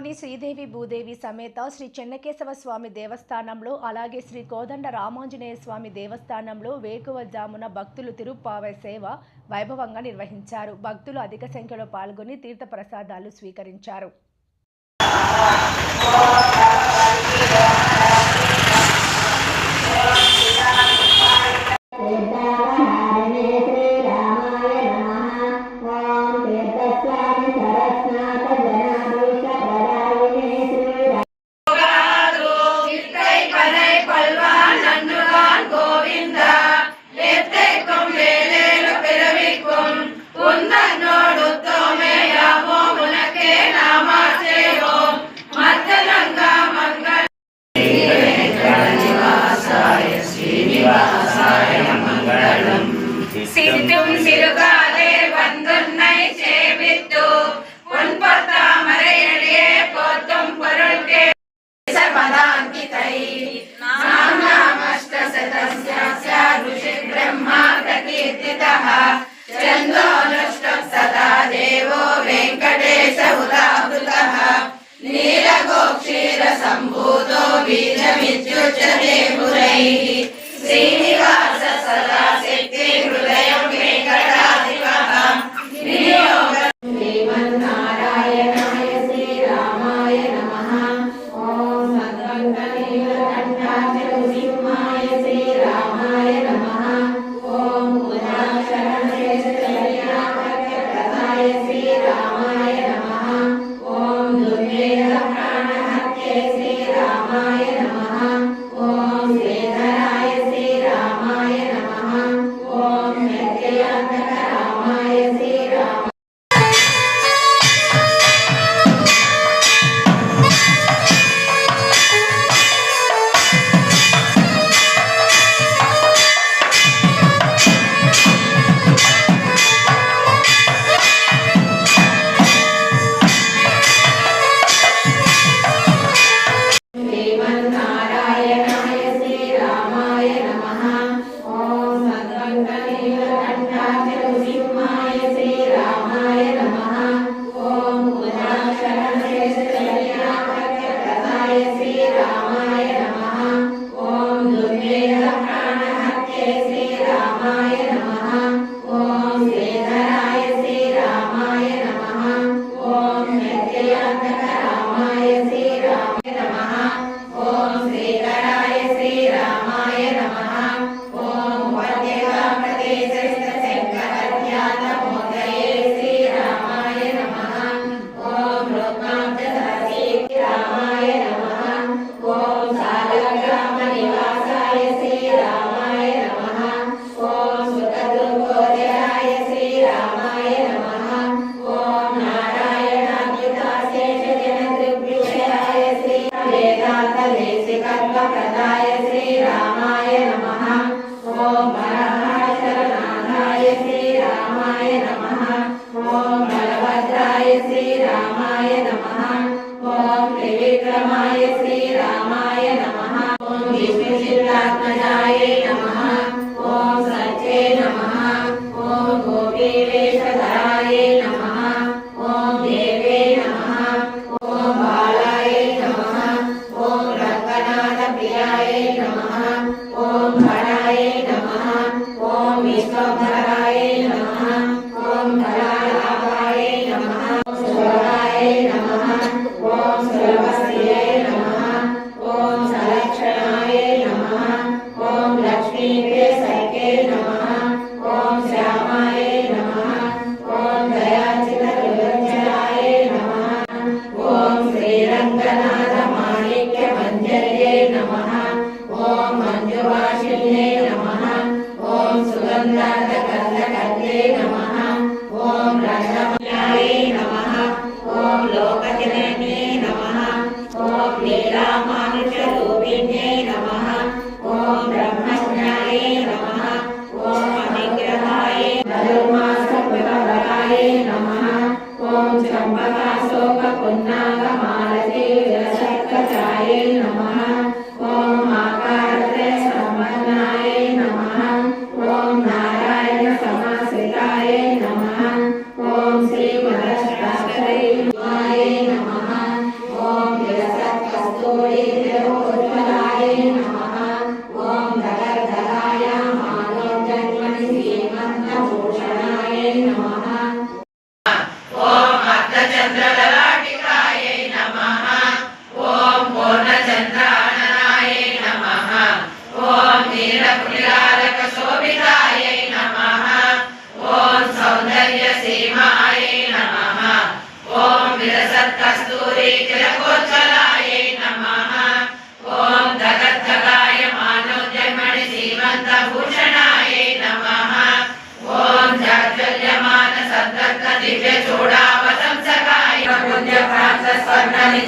నగరంలోని శ్రీదేవి భూదేవి సమేత శ్రీ చెన్నకేశవ స్వామి దేవస్థానంలో అలాగే శ్రీ కోదండ రామాంజనేయ స్వామి దేవస్థానంలో వేకువజామున భక్తులు తిరుపావ సేవ వైభవంగా నిర్వహించారు. భక్తులు అధిక సంఖ్యలో పాల్గొని తీర్థ ప్రసాదాలు స్వీకరించారు. சிந்தும் சிறுகாலே வந்துன்னை சேவித்து உன் பொத்தாமரையிலே போத்தும் பொருள் சர்வதாங்கிதை நாம் நாமஷ்ட சதஸ்யாஸ்ய ऋषि ब्रह्मा प्रकीर्तितः चन्द्रो नष्टं सदा देवो वेङ्कटेश उदाहृतः नीलगोक्षीरसम्भूतो बीजमित्युच्यते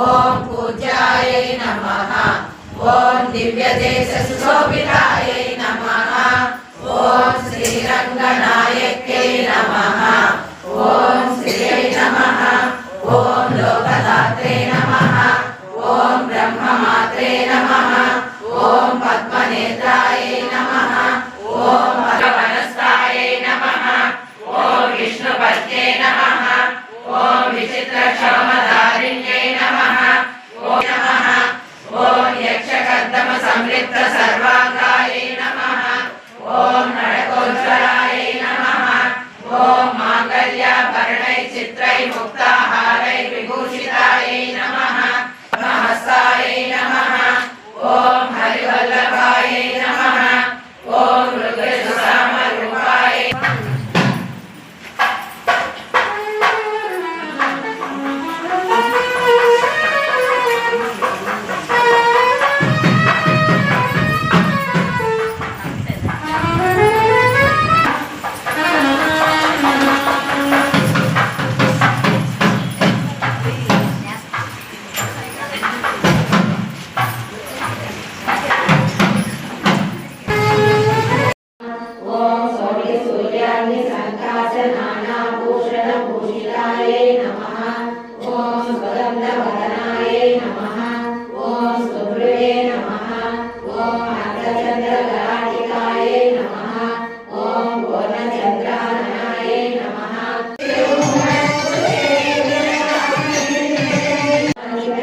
ఓం పూజాయ నమ. ఓం దివ్యదేశ సుశోభి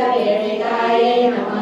Namaha.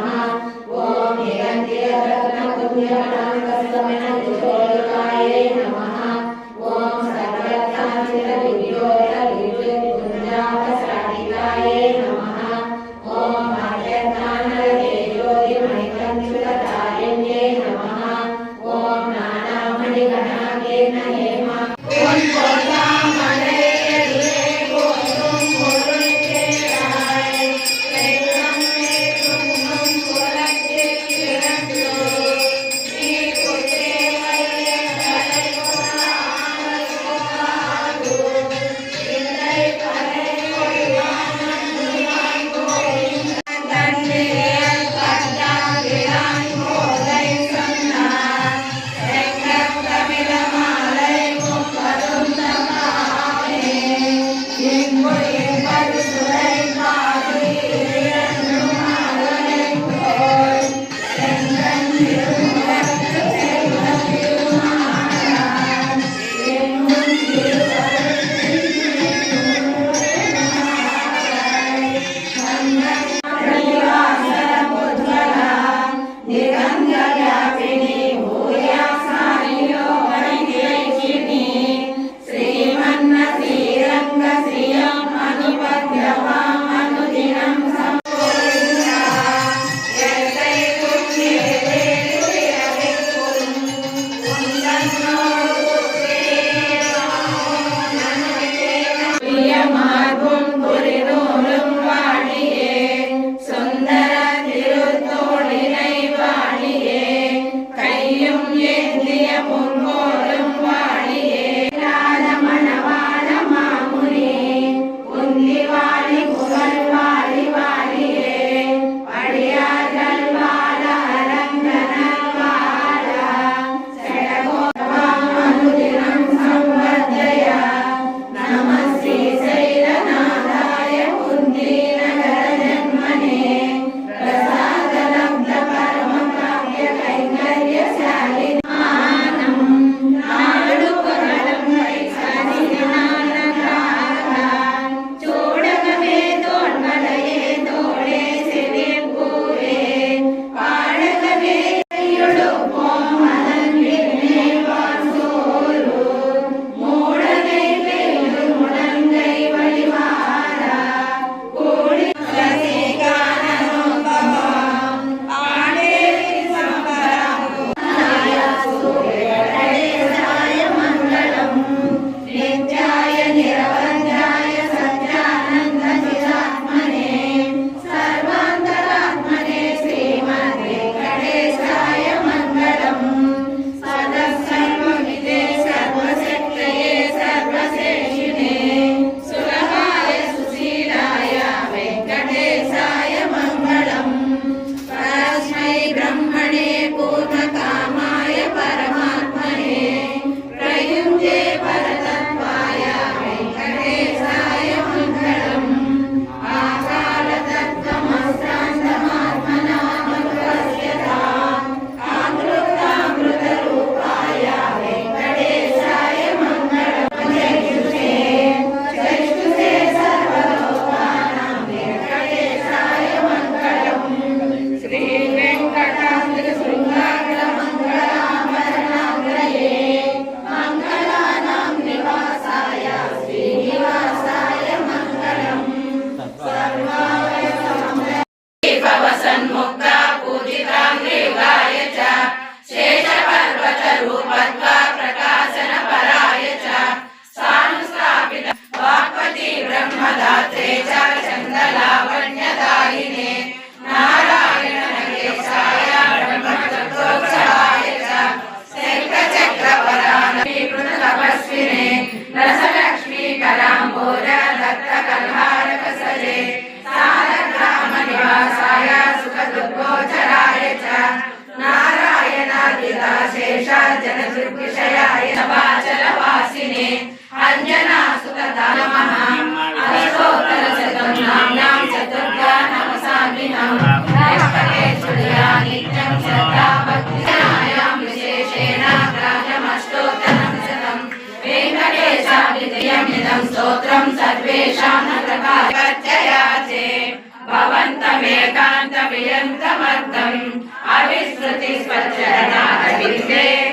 Să te spățărana, iubire,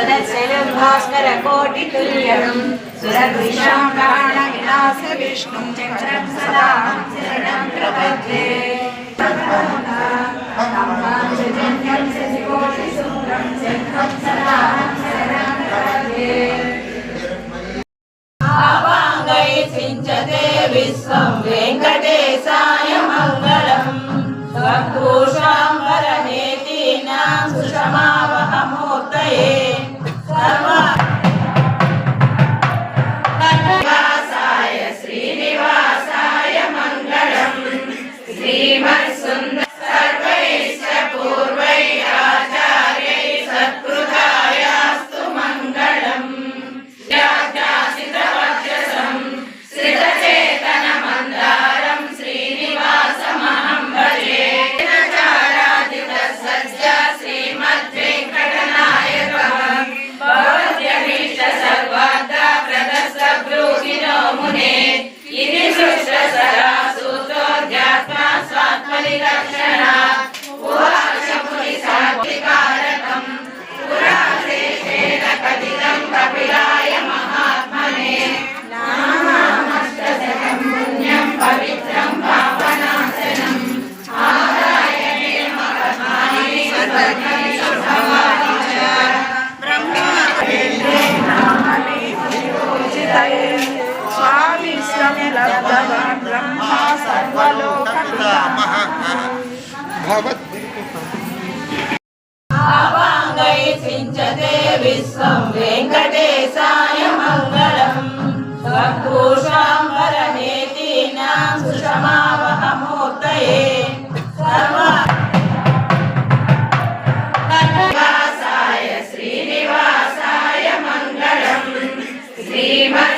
Bhaskara కోటి తుల్యం సురదృశాం ప్రాణ వినాశ విష్ణుం చక్రం సదా శరణం ప్రపద్యే అపాంగై సించతే విశ్వం వెంకటేశాయ Sarva. పుణ్యం పవిత్రం పావనాశనం ఆదాయనే మహాత్మాని సర్వజ్ఞాని శుభవాది చ స్వామి